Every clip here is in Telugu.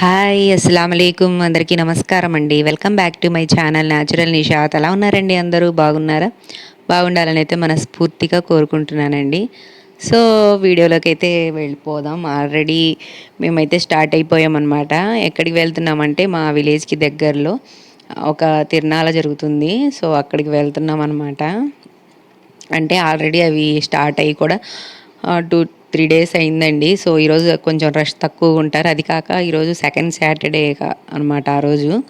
హాయ్ అస్సలం అయికం అందరికీ నమస్కారం అండి welcome back to my channel natural Nishat ఎలా ఉన్నారండి అందరూ? బాగున్నారా? బాగుండాలని అయితే మనస్ఫూర్తిగా కోరుకుంటున్నానండి. సో వీడియోలోకి అయితే వెళ్ళిపోదాం. ఆల్రెడీ మేమైతే స్టార్ట్ అయిపోయామన్నమాట. ఎక్కడికి వెళ్తున్నామంటే మా విలేజ్కి దగ్గరలో ఒక తిరణాల జరుగుతుంది. సో అక్కడికి వెళ్తున్నాం అనమాట అంటే ఆల్రెడీ అవి స్టార్ట్ అయ్యి కూడా టూ త్రీ డేస్ అయిందండి. సో ఈరోజు కొంచెం రష్ తక్కువ ఉంటారు. అది కాక ఈరోజు సెకండ్ సాటర్డే అనమాట ఆ రోజు.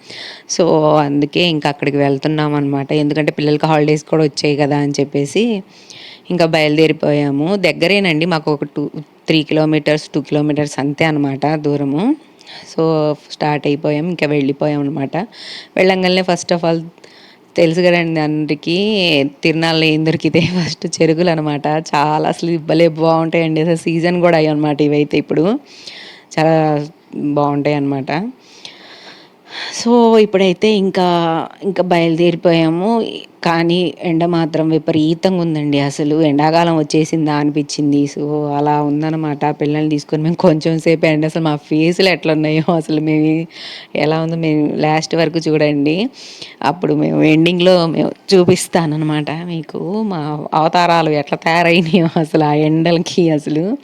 సో అందుకే ఇంకా అక్కడికి వెళ్తున్నాం అనమాట ఎందుకంటే పిల్లలకి హాలిడేస్ కూడా వచ్చాయి కదా అని చెప్పేసి ఇంకా బయలుదేరిపోయాము. దగ్గరేనండి. మాకు ఒక two three kilometers two kilometers అంతే అనమాట దూరము. సో స్టార్ట్ అయిపోయాం. ఇంకా వెళ్ళిపోయాం అనమాట వెళ్ళంగానే ఫస్ట్ ఆఫ్ ఆల్ తెలుసు కదండి అందరికీ. తిరునాళ్ళు ఏం దొరికితే ఫస్ట్ చెరుకులు అనమాట చాలా అసలు ఇవ్వలే బాగుంటాయండి. అసలు సీజన్ కూడా అయ్యి అనమాట ఇవైతే ఇప్పుడు. చాలా బాగుంటాయి అన్నమాట సో ఇప్పుడైతే ఇంకా ఇంకా బయలుదేరిపోయాము. కానీ ఎండ మాత్రం విపరీతంగా ఉందండి అసలు. ఎండాకాలం వచ్చేసిందా అనిపించింది. సో అలా ఉందన్నమాట. పిల్లల్ని తీసుకొని మేము కొంచెం సేపు ఎండ అసలు మా ఫేసులు ఎట్లా ఉన్నాయో అసలు మేము ఎలా ఉందో మేము లాస్ట్ వరకు చూడండి. అప్పుడు మేము ఎండింగ్లో మేము చూపిస్తానమాట మీకు. మా అవతారాలు ఎట్లా తయారైనాయో అసలు ఆ ఎండలకి అసలు.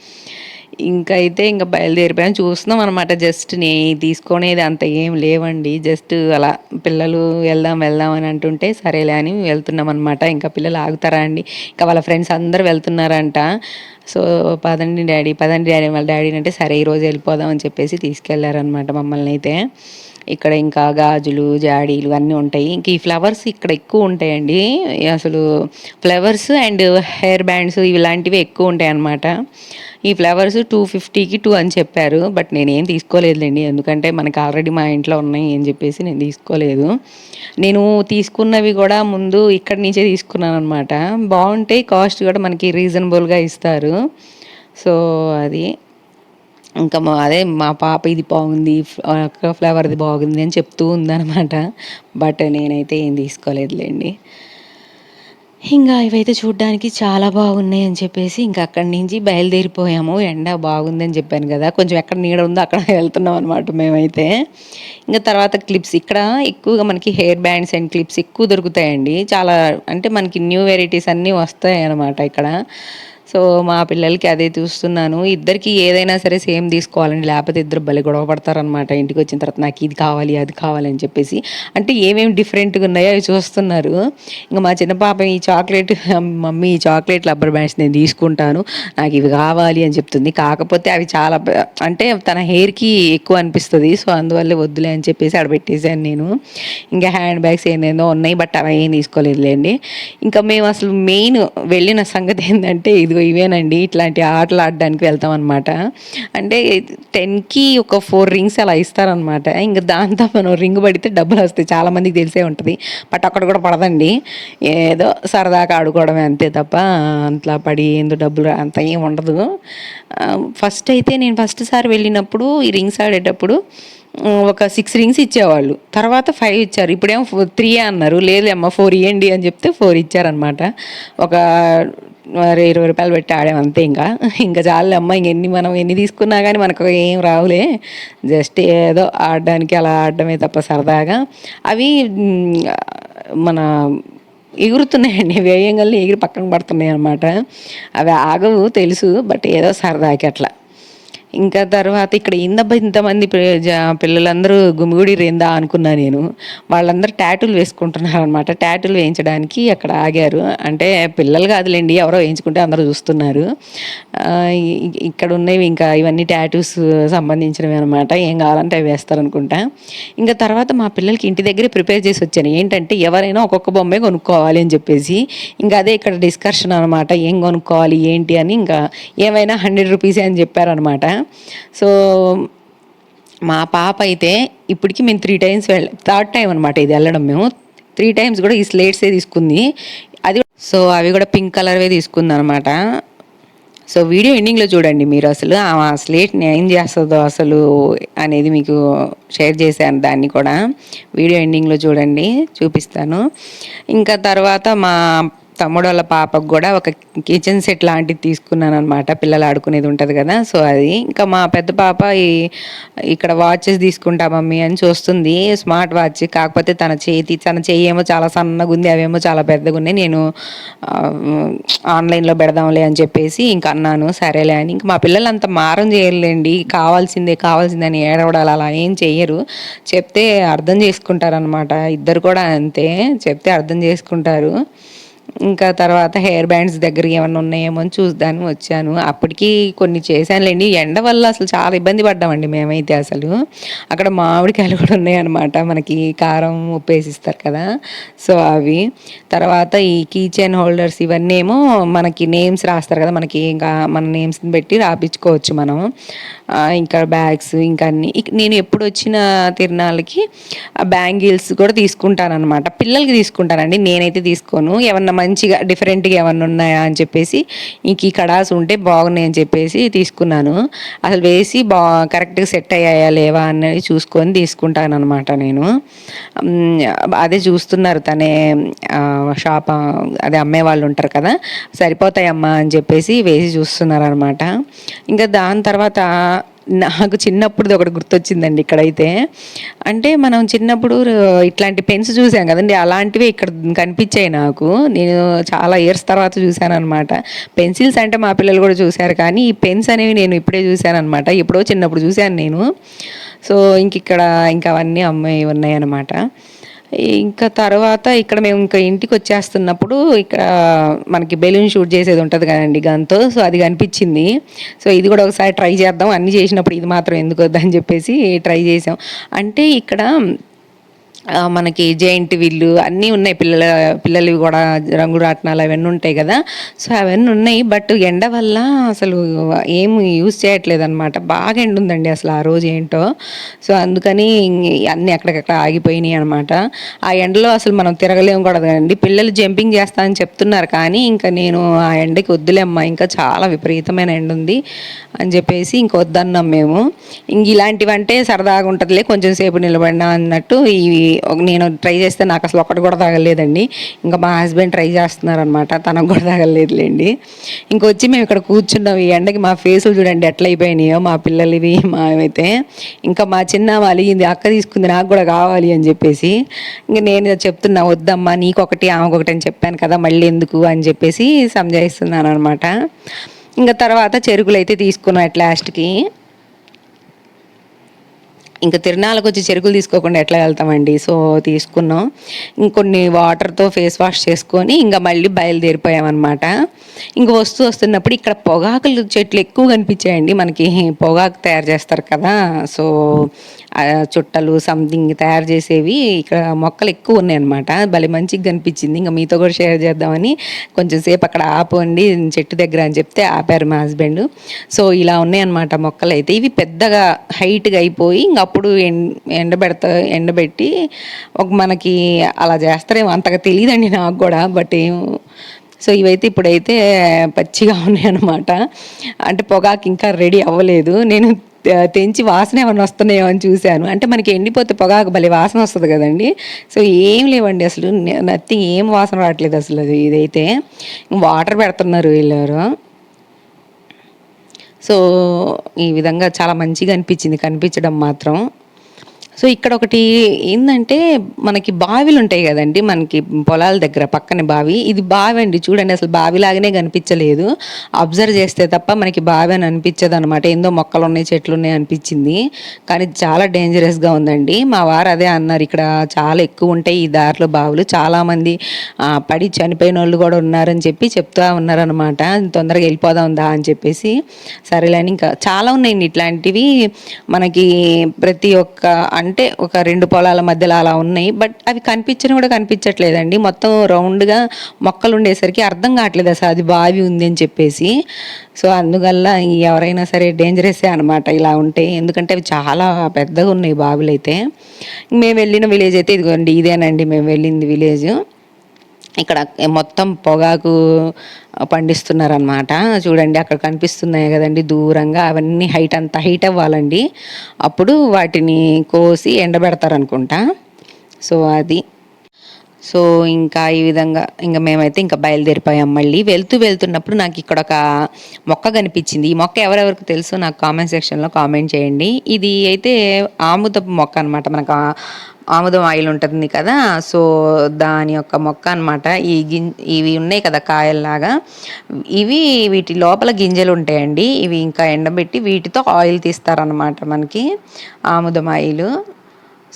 ఇంకా అయితే ఇంకా బయలుదేరిపోయాను. చూస్తున్నాం అనమాట జస్ట్ నే తీసుకునేది అంత ఏం లేవండి. జస్ట్ అలా పిల్లలు వెళ్దాం వెళ్దాం అని అంటుంటే సరేలే అని వెళ్తున్నాం అనమాట ఇంకా పిల్లలు ఆగుతారా అండి? ఇంకా వాళ్ళ ఫ్రెండ్స్ అందరు వెళ్తున్నారంట. సో పదండి డాడీ పదండి డాడీ వాళ్ళ డాడీ అంటే సరే ఈరోజు వెళ్ళిపోదాం అని చెప్పేసి తీసుకెళ్ళారనమాట మమ్మల్ని అయితే ఇక్కడ ఇంకా గాజులు జాడీలు అన్నీ ఉంటాయి. ఇంక ఈ ఫ్లవర్స్ ఇక్కడ ఎక్కువ ఉంటాయండి. అసలు ఫ్లవర్స్ అండ్ హెయిర్ బ్యాండ్స్ ఇలాంటివి ఎక్కువ ఉంటాయి అన్నమాట. ఈ ఫ్లవర్స్ టూ ఫిఫ్టీకి టూ అని చెప్పారు. బట్ నేనేం తీసుకోలేదులేండి. ఎందుకంటే మనకి ఆల్రెడీ మా ఇంట్లో ఉన్నాయి అని చెప్పేసి నేను తీసుకోలేదు. నేను తీసుకున్నవి కూడా ముందు ఇక్కడి నుంచే తీసుకున్నాను అనమాట బాగుంటాయి కాస్ట్ కూడా మనకి రీజనబుల్గా ఇస్తారు. సో అది. ఇంకా మా అదే మా పాప ఇది బాగుంది ఫ్లవర్ది బాగుంది అని చెప్తూ ఉందన్నమాట. బట్ నేనైతే ఏం తీసుకోలేదులేండి. ఇంకా ఇవైతే చూడ్డానికి చాలా బాగున్నాయి అని చెప్పేసి ఇంకా అక్కడి నుంచి బయలుదేరిపోయాము. ఎండ బాగుందని చెప్పాను కదా. కొంచెం ఎక్కడ నీడ ఉందో అక్కడ వెళ్తున్నాం అనమాట మేమైతే. ఇంకా తర్వాత క్లిప్స్ ఇక్కడ ఎక్కువగా మనకి హెయిర్ బ్యాండ్స్ అండ్ క్లిప్స్ ఎక్కువ దొరుకుతాయండి. చాలా అంటే మనకి న్యూ వెరైటీస్ అన్నీ వస్తాయి అనమాట ఇక్కడ. సో మా పిల్లలకి అదే చూస్తున్నాను. ఇద్దరికి ఏదైనా సరే సేమ్ తీసుకోవాలండి. లేకపోతే ఇద్దరు బలి గొడవ పడతారనమాట ఇంటికి వచ్చిన తర్వాత నాకు ఇది కావాలి అది కావాలి అని చెప్పేసి. అంటే ఏమేమి డిఫరెంట్గా ఉన్నాయో అవి చూస్తున్నారు. ఇంకా మా చిన్న పాప ఈ చాక్లెట్ మమ్మీ ఈ చాక్లెట్ రబ్బర్ బ్యాండ్స్ నేను తీసుకుంటాను. నాకు ఇవి కావాలి అని చెప్తుంది. కాకపోతే అవి చాలా అంటే తన హెయిర్కి ఎక్కువ అనిపిస్తుంది. సో అందువల్ల వద్దులే అని చెప్పేసి ఆడ పెట్టేశాను నేను. ఇంకా హ్యాండ్ బ్యాగ్స్ ఏందేందో ఉన్నాయి బట్ అవి ఏం తీసుకోలేదులేండి. ఇంకా మేము అసలు మెయిన్ వెళ్ళిన సంగతి ఏంటంటే ఇది ఇదిగో ఇవేనండి ఇట్లాంటి ఆటలు ఆడడానికి వెళ్తాం అనమాట అంటే టెన్కి ఒక ఫోర్ రింగ్స్ అలా ఇస్తారనమాట ఇంకా దాంతో మనం రింగ్ పడితే డబ్బులు వస్తాయి చాలామందికి తెలిసే ఉంటుంది. బట్ అక్కడ కూడా పడదండి. ఏదో సరదాగా ఆడుకోవడమే అంతే తప్ప అంతలా పడి ఏందో డబ్బులు అంత ఏం ఉండదు. ఫస్ట్ అయితే నేను ఫస్ట్ సారి వెళ్ళినప్పుడు ఈ రింగ్స్ ఆడేటప్పుడు ఒక సిక్స్ రింగ్స్ ఇచ్చేవాళ్ళు. తర్వాత ఫైవ్ ఇచ్చారు. ఇప్పుడేమో త్రీ అన్నారు. లేదు అమ్మ ఫోర్ ఇవ్వండి అని చెప్తే ఫోర్ ఇచ్చారనమాట ఒక ఇరవై రూపాయలు పెట్టి ఆడాం అంతే ఇంకా. ఇంకా చాలు అమ్మ ఇంకెన్ని మనం ఎన్ని తీసుకున్నా కానీ మనకు ఏం రావులే. జస్ట్ ఏదో ఆడడానికి అలా ఆడడమే తప్ప సరదాగా. అవి మన ఎగురుతున్నాయండి వేయంగానే ఎగిరి పక్కన పడుతున్నాయి అనమాట అవి ఆగవు తెలుసు బట్ ఏదో సరదాకి అట్లా. ఇంకా తర్వాత ఇక్కడ ఏందబ్బా ఇంతమంది పిల్లలందరూ గుమిగుడి రేందా అనుకున్నా నేను. వాళ్ళందరూ ట్యాటులు వేసుకుంటున్నారు అనమాట ట్యాటులు వేయించడానికి అక్కడ ఆగారు. అంటే పిల్లలు కాదులేండి ఎవరో వేయించుకుంటే అందరూ చూస్తున్నారు. ఇక్కడ ఉన్నవి ఇంకా ఇవన్నీ ట్యాటూస్ సంబంధించినవి అనమాట ఏం కావాలంటే అవి వేస్తారనుకుంటా. ఇంకా తర్వాత మా పిల్లలకి ఇంటి దగ్గరే ప్రిపేర్ చేసి వచ్చాను. ఏంటంటే ఎవరైనా ఒక్కొక్క బొమ్మే కొనుక్కోవాలి అని చెప్పేసి. ఇంకా అదే ఇక్కడ డిస్కషన్ అనమాట ఏం కొనుక్కోవాలి ఏంటి అని ఇంకా ఏమైనా హండ్రెడ్ రూపీసే అని చెప్పారనమాట సో మా పాప అయితే ఇప్పటికి మేము త్రీ టైమ్స్ వెళ్ళ థర్డ్ టైం అనమాట ఇది వెళ్ళడం మేము. త్రీ టైమ్స్ కూడా ఈ స్లేట్సే తీసుకుంది. అది సో అవి కూడా పింక్ కలర్వే తీసుకుంది అనమాట సో వీడియో ఎండింగ్లో చూడండి మీరు అసలు. ఆ స్లేట్ని ఏం చేస్తుందో అసలు అనేది మీకు షేర్ చేశాను దాన్ని కూడా. వీడియో ఎండింగ్లో చూడండి చూపిస్తాను. ఇంకా తర్వాత మా తమ్ముడు వాళ్ళ పాపకు కూడా ఒక కిచెన్ సెట్ లాంటిది తీసుకున్నాను అనమాట పిల్లలు ఆడుకునేది ఉంటుంది కదా సో అది. ఇంకా మా పెద్ద పాప ఈ ఇక్కడ వాచెస్ తీసుకుంటా మమ్మీ అని చూస్తుంది. స్మార్ట్ వాచ్ కాకపోతే తన చేతి తన చేయి ఏమో చాలా సన్నగా ఉంది అవేమో చాలా పెద్దగా ఉన్నాయి. నేను ఆన్లైన్లో పెడదాంలే అని చెప్పేసి ఇంకా అన్నాను సరేలే అని. ఇంకా మా పిల్లలు అంత మారం చేయలేండి కావాల్సిందే కావాల్సిందే అని అలా ఏం చెయ్యరు. చెప్తే అర్థం చేసుకుంటారనమాట ఇద్దరు కూడా అంతే చెప్తే అర్థం చేసుకుంటారు. ఇంకా తర్వాత హెయిర్ బ్యాండ్స్ దగ్గర ఏమైనా ఉన్నాయేమో అని చూద్దాను వచ్చాను. అప్పటికి కొన్ని చేశానులేండి. ఎండ వల్ల అసలు చాలా ఇబ్బంది పడ్డామండి మేమైతే అసలు. అక్కడ మామిడికాయలు కూడా ఉన్నాయన్నమాట. మనకి కారం ఉప్పు వేసిస్తారు కదా. సో అవి. తర్వాత ఈ కీ చైన్ హోల్డర్స్ ఇవన్నీ ఏమో మనకి నేమ్స్ రాస్తారు కదా. మనకి ఇంకా మన నేమ్స్ని పెట్టి రాపించుకోవచ్చు మనం. ఇంకా బ్యాగ్స్ ఇంకా అన్ని. నేను ఎప్పుడు వచ్చిన తిరునాళ్ళకి బ్యాంగిల్స్ కూడా తీసుకుంటాను అనమాట పిల్లలకి తీసుకుంటానండి నేనైతే తీసుకోను. ఏమన్నా మంచిగా డిఫరెంట్గా ఏమన్నా ఉన్నాయా అని చెప్పేసి ఇంక ఈ కడాస్ ఉంటే బాగున్నాయి అని చెప్పేసి తీసుకున్నాను. అసలు వేసి బా కరెక్ట్గా సెట్ అయ్యాయా లేవా అనేది చూసుకొని తీసుకుంటాను అనమాట నేను అదే చూస్తున్నారు తనే షాప్ అదే అమ్మే వాళ్ళు ఉంటారు కదా సరిపోతాయమ్మా అని చెప్పేసి వేసి చూస్తున్నారు అనమాట ఇంకా దాని తర్వాత నాకు చిన్నప్పుడు ఒకటి గుర్తొచ్చిందండి ఇక్కడైతే. అంటే మనం చిన్నప్పుడు ఇట్లాంటి పెన్స్ చూసాం కదండి. అలాంటివి ఇక్కడ కనిపించాయి నాకు. నేను చాలా ఇయర్స్ తర్వాత చూశాను అనమాట పెన్సిల్స్ అంటే మా పిల్లలు కూడా చూశారు కానీ ఈ పెన్స్ అనేవి నేను ఇప్పుడే చూశాను అనమాట ఎప్పుడో చిన్నప్పుడు చూశాను నేను. సో ఇంక ఇక్కడ ఇంకా అవన్నీ అమ్మాయి ఉన్నాయి అనమాట ఇంకా తర్వాత ఇక్కడ మేము ఇంకా ఇంటికి వచ్చేస్తున్నప్పుడు ఇక్కడ మనకి బెలూన్ షూట్ చేసేది ఉంటుంది కదండి గన్తో సో అది కనిపించింది. సో ఇది కూడా ఒకసారి ట్రై చేద్దాం. అన్నీ చేసినప్పుడు ఇది మాత్రం ఎందుకు వద్దని చెప్పేసి ట్రై చేసాం. అంటే ఇక్కడ మనకి జైంట్ విల్లు అన్నీ ఉన్నాయి. పిల్లల పిల్లలవి కూడా రంగు రాట్నాలు అవన్నీ ఉంటాయి కదా. సో అవన్నీ ఉన్నాయి. బట్ ఎండ వల్ల అసలు ఏమి యూజ్ చేయట్లేదు అనమాట బాగా ఎండ ఉందండి అసలు ఆ రోజు ఏంటో. సో అందుకని అన్నీ అక్కడికక్కడ ఆగిపోయినాయి అనమాట ఆ ఎండలో అసలు మనం తిరగలేము కూడా కదండి. పిల్లలు జంపింగ్ చేస్తా అని చెప్తున్నారు. కానీ ఇంకా నేను ఆ ఎండకి వద్దులేమ్మా. ఇంకా చాలా విపరీతమైన ఎండ ఉంది అని చెప్పేసి ఇంక వద్దన్నాం మేము. ఇంక ఇలాంటివంటే సరదాగా ఉంటుందిలే. కొంచెం సేపు నిలబడినా అన్నట్టు ఇవి నేను ట్రై చేస్తే నాకు అసలు ఒకటి కూడా తాగలేదండి ఇంకా మా హస్బెండ్ ట్రై చేస్తున్నారు అనమాట తనకు కూడా తాగలేదులేండి ఇంకొచ్చి మేము ఇక్కడ కూర్చున్నాం. ఈ ఎండకి మా ఫేసులు చూడండి ఎట్లా అయిపోయినాయో మా పిల్లలవి మావైతే ఇంకా మా చిన్న అలిగింది అక్క తీసుకుంది నాకు కూడా కావాలి అని చెప్పేసి. ఇంక నేను చెప్తున్నా వద్దమ్మా నీకొకటి ఆమెకొకటి అని చెప్పాను కదా మళ్ళీ ఎందుకు అని చెప్పేసి సంజాయిస్తున్నాను అనమాట ఇంకా తర్వాత చెరుకులు అయితే తీసుకున్నాం అట్ లాస్ట్కి ఇంకా తిరునాళ్ళకి వచ్చి చెరుకులు తీసుకోకుండా ఎట్లా వెళ్తామండి? సో తీసుకున్నాం. ఇంకొన్ని వాటర్తో ఫేస్ వాష్ చేసుకొని ఇంకా మళ్ళీ బయలుదేరిపోయామన్నమాట. ఇంక వస్తూ వస్తున్నప్పుడు ఇక్కడ పొగాకులు చెట్లు ఎక్కువ కనిపించాయండి. మనకి పొగాకు తయారు చేస్తారు కదా. సో చుట్టలు సంథింగ్ తయారు చేసేవి ఇక్కడ మొక్కలు ఎక్కువ ఉన్నాయి అనమాట భలే మంచిగా కనిపించింది. ఇంకా మీతో కూడా షేర్ చేద్దామని కొంచెం సేపు అక్కడ ఆపండి చెట్టు దగ్గర అని చెప్తే ఆపారు మా హస్బెండ్ సో ఇలా ఉన్నాయన్నమాట మొక్కలు అయితే. ఇవి పెద్దగా హైట్గా అయిపోయి ఇంక అప్పుడు ఎండ ఎండబెడతా ఎండబెట్టి ఒక మనకి అలా చేస్తారేమో అంతగా తెలియదండి నాకు కూడా బట్ ఏం సో ఇవైతే ఇప్పుడైతే పచ్చిగా ఉన్నాయన్నమాట అంటే పొగాకు ఇంకా రెడీ అవ్వలేదు. నేను తెంచి వాసన ఏమైనా వస్తున్నాయో అని చూశాను. అంటే మనకి ఎండిపోతే పొగాకు భలే వాసన వస్తుంది కదండి. సో ఏం లేవండి అసలు. నథింగ్ ఏం వాసన రావట్లేదు అసలు అది ఇదైతే. వాటర్ పెడుతున్నారు వీళ్ళెవరు. సో ఈ విధంగా చాలా మంచిగా అనిపించింది. కనిపించడం మాత్రం. సో ఇక్కడ ఒకటి ఏంటంటే మనకి బావిలు ఉంటాయి కదండి మనకి పొలాల దగ్గర పక్కన బావి. ఇది బావి అండి చూడండి అసలు బావిలాగానే కనిపించలేదు. అబ్జర్వ్ చేస్తే తప్ప మనకి బావి అని అనిపించదు అనమాట ఏందో మొక్కలు ఉన్నాయి చెట్లు ఉన్నాయి అనిపించింది. కానీ చాలా డేంజరస్గా ఉందండి. మా వారు అదే అన్నారు ఇక్కడ చాలా ఎక్కువ ఉంటాయి ఈ దారిలో బావులు. చాలామంది పడి చనిపోయిన వాళ్ళు కూడా ఉన్నారని చెప్పి చెప్తా ఉన్నారనమాట తొందరగా వెళ్ళిపోదాం దా అని చెప్పేసి. సరేలేని ఇంకా చాలా ఉన్నాయండి ఇట్లాంటివి. మనకి ప్రతి ఒక్క అంటే ఒక రెండు పొలాల మధ్యలో అలా ఉన్నాయి. బట్ అవి కనిపించని కూడా కనిపించట్లేదండి. మొత్తం రౌండ్గా మొక్కలు ఉండేసరికి అర్థం కావట్లేదు అసలు అది బావి ఉంది అని చెప్పేసి. సో అందువల్ల ఎవరైనా సరే డేంజరసే అనమాట ఇలా ఉంటే. ఎందుకంటే అవి చాలా పెద్దగా ఉన్నాయి బావిలు అయితే మేము వెళ్ళిన విలేజ్ అయితే ఇదిగోండి ఇదేనండి. మేము వెళ్ళింది విలేజ్ ఇక్కడ మొత్తం పొగాకు పండిస్తున్నారనమాట చూడండి అక్కడ కనిపిస్తున్నాయి కదండి దూరంగా అవన్నీ హైట్ అంత హైట్ అవ్వాలండి. అప్పుడు వాటిని కోసి ఎండబెడతారనుకుంటా. సో అది సో ఇంకా ఈ విధంగా ఇంకా మేమైతే ఇంకా బయలుదేరిపోయాం మళ్ళీ. వెళ్తూ వెళ్తున్నప్పుడు నాకు ఇక్కడ ఒక మొక్క కనిపించింది. ఈ మొక్క ఎవరెవరికి తెలుసో నాకు కామెంట్ సెక్షన్లో కామెంట్ చేయండి. ఇది అయితే ఆముదపు మొక్క అనమాట మనకు ఆముదం ఆయిల్ ఉంటుంది కదా. సో దాని యొక్క మొక్క అనమాట ఈ గిం ఇవి ఉన్నాయి కదా కాయల్లాగా. ఇవి వీటి లోపల గింజలు ఉంటాయండి. ఇవి ఇంకా ఎండబెట్టి వీటితో ఆయిల్ తీస్తారనమాట మనకి ఆముదం ఆయిల్.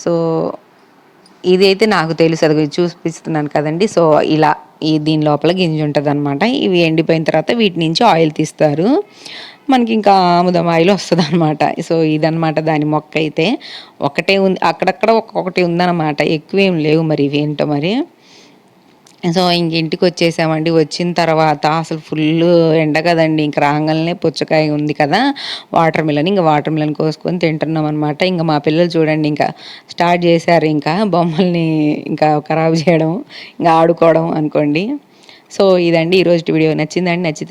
సో ఇదైతే నాకు తెలుసు అది చూపిస్తున్నాను కదండి. సో ఇలా ఈ దీని లోపల గింజ ఉంటుంది అనమాట ఇవి ఎండిపోయిన తర్వాత వీటి నుంచి ఆయిల్ తీస్తారు. మనకి ఇంకా ఆముదం ఆయిల్ వస్తుంది అనమాట సో ఇదనమాట దాని మొక్క అయితే. ఒకటే ఉంది అక్కడక్కడ ఒక్కొక్కటి ఉందన్నమాట. ఎక్కువేం లేవు మరి ఇవి ఏంటో మరి. సో ఇంక ఇంటికి వచ్చేసామండి వచ్చిన తర్వాత అసలు ఫుల్ ఎండ కదండి. ఇంక రాగానే పుచ్చకాయ ఉంది కదా. వాటర్ మిలన్ ఇంకా వాటర్ మిలన్ కోసుకొని తింటున్నాం అనమాట ఇంకా మా పిల్లలు చూడండి ఇంకా స్టార్ట్ చేశారు ఇంకా బొమ్మల్ని ఇంకా ఖరాబ్ చేయడం ఇంకా ఆడుకోవడం అనుకోండి. సో ఇదండి ఈరోజు వీడియో. నచ్చిందండి నచ్చితే